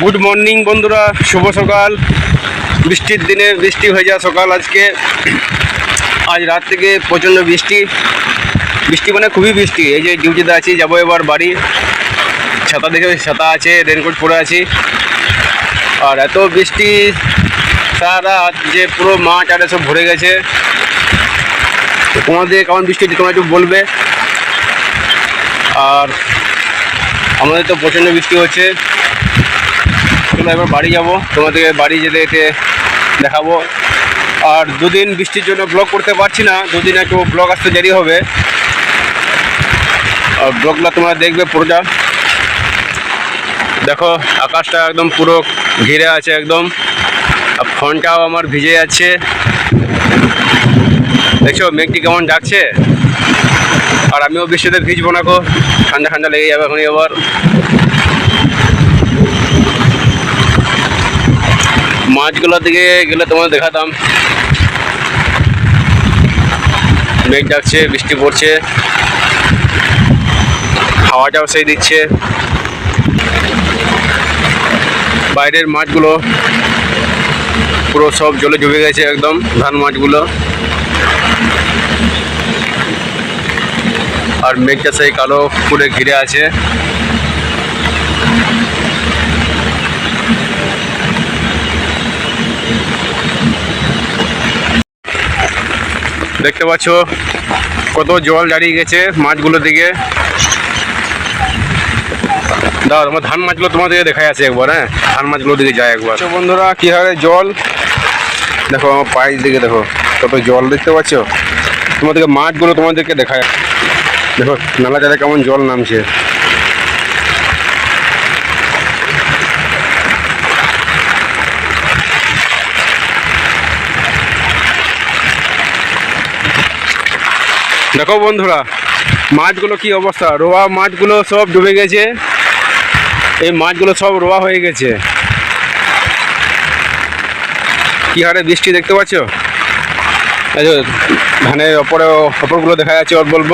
Good morning বন্ধুরা। শুভ সকাল। বৃষ্টির দিনে বৃষ্টি হয়ে যাওয়া সকাল আজকে। আজ রাত থেকে প্রচণ্ড বৃষ্টি। বৃষ্টি মানে খুবই বৃষ্টি। এই যে ডিউটিতে আছি, যাব এবার বাড়ি। ছাতা দেখে ছাতা আছে রেনকোট পরে আছি। আর এত বৃষ্টি, সারা যে পুরো মাঠ আরে সব ভরে গেছে। তোমাদের কেমন বৃষ্টি তোমরা একটু বলবে। আর আমাদের তো প্রচণ্ড বৃষ্টি হচ্ছে। চলো এবার বাড়ি যাব। তোমাদেরকে বাড়ি যেতে যেতে দেখাবো। আর দুদিন বৃষ্টির জন্য ব্লগ করতে পারছি না। দুদিন একটু ব্লগ আসতে দেরি হবে। আর ব্লগটা তোমরা দেখবে পুরোটা। দেখো, আকাশটা একদম পুরো ঘিরে আছে একদম। আর ফোনটাও আমার ভিজে যাচ্ছে। দেখছ, মেঘটি কেমন ডাকছে? আর আমিও বৃষ্টিতে ভিজবো না গো। ঠান্ডা ঠান্ডা লেগে যাবে এখনই আবার। মাছগুলোর দিকে গেলে তোমাদের দেখাতাম। মেঘ ডাকছে, বৃষ্টি পড়ছে। হাওয়াটাও সেই দিচ্ছে। বাইরের মাছগুলো পুরো সব জলে ডুবে গেছে একদম, ধান মাছগুলো। আর মেঘটা সেই কালো করে ঘিরে আছে। দেখতে পাচ্ছ কত জল দাঁড়িয়ে গেছে মাছগুলোর দিকে। দাও, তোমার ধান মাছগুলো তোমাদের দেখাই আছে একবার হ্যাঁ? ধান মাছগুলোর দিকে যায় একবার। বন্ধুরা, কী হারে জল? দেখো আমার পায়ের দিকে, দেখো, কত জল দেখতে পাচ্ছ? তোমাদেরকে মাছগুলো তোমাদেরকে দেখায় দেখো নালা জায়গায় কেমন জল নামছে। দেখো বন্ধুরা, মাছগুলো কি অবস্থা? রোয়া মাছগুলো সব ডুবে গেছে। এই মাছগুলো সব রোয়া হয়ে গেছে। কি হারে বৃষ্টি দেখতে পাচ্ছ? ধানের ওপরে ওপরগুলো দেখা যাচ্ছে, ওর বলব।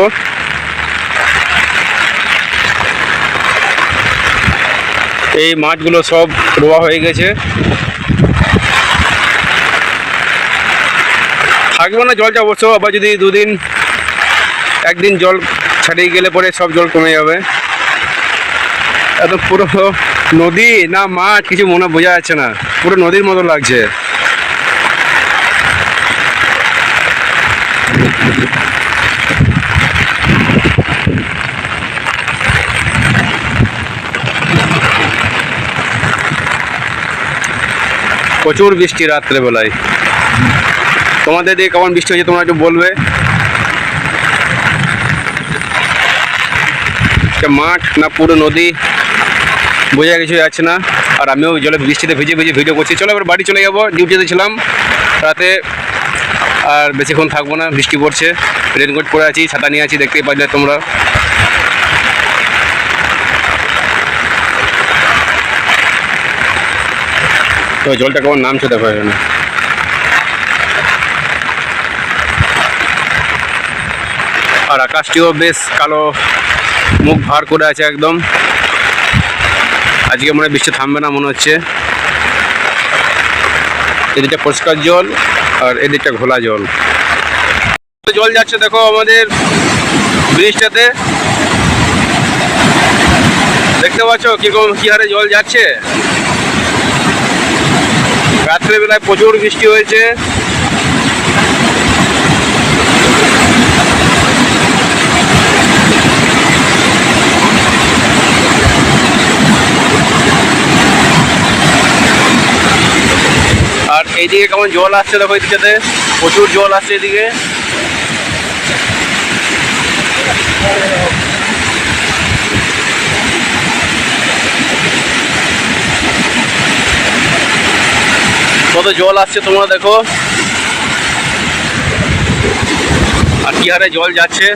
এই মাছগুলো সব রোয়া হয়ে গেছে। থাকবে না জলটা অবশ্য, আবার যদি দুদিন একদিন জল ছাড়িয়ে গেলে পরে সব জল কমে যাবে। এত পুরো নদী না মাঠ, কিছু মনে বোঝা যাচ্ছে না। পুরো নদীর মতো লাগছে। প্রচুর বৃষ্টি রাত্রেবেলায়। তোমাদের দিকে কেমন বৃষ্টি হয়েছে তোমরা একটু বলবে? এটা মাঠ না পুরো নদী, বোঝা কিছু যাচ্ছে না। আর আমিও জলে বৃষ্টিতে ভিজে ভিজে ভিডিও করছি। চলো এবার বাড়ি চলে যাব, ডিউটিতে ছিলাম। রাতে আর বেশিক্ষণ থাকব না, বৃষ্টি পড়ছে। রেনকোট পরে আছি, ছাতা নিয়ে আছি, দেখতেই পাইলে তোমরা। তো জলটা কেমন নামছে দেখো এখানে। আর আকাশটিও বেশ কালো। মুখ ভার করে আছে একদম। আজকে মনে বৃষ্টি থামবে না মনে হচ্ছে। এদিকটা পরিষ্কার জল আর এদিকটা ঘোলা জল। জল যাচ্ছে দেখো আমাদের ব্রিজটাতে। দেখতে পাচ্ছ কীরকম, কি হারে জল যাচ্ছে? রাত্রেবেলায় প্রচুর বৃষ্টি হয়েছে। আর এইদিকে কেমন জল আসছে দেখো এদিকেতে? প্রচুর জল আসছে এদিকে। কত জল আসছে তোমরা দেখো। আর কি হারে জল যাচ্ছে।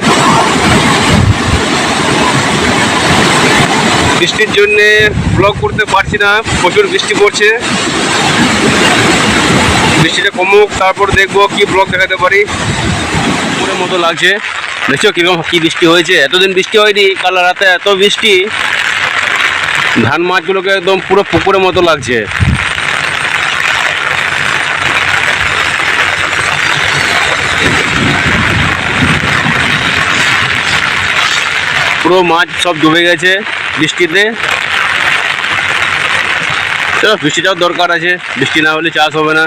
বৃষ্টির জন্যে ব্লগ করতে পারছি না, প্রচুর বৃষ্টি পড়ছে। বৃষ্টিটা কমুক, তারপর দেখব কি ব্লগ দেখাতে পারি। পুরের মতো লাগছে। দেখছ কীরকম কি বৃষ্টি হয়েছে? এতদিন বৃষ্টি হয়নি, কাল রাতে এত বৃষ্টি। ধান মাছগুলোকে একদম পুরো পুকুরের মতো লাগছে। পুরো মাছ সব ডুবে গেছে বৃষ্টিতে। বৃষ্টিটাও দরকার আছে। বৃষ্টি না হলে চাষ হবে না।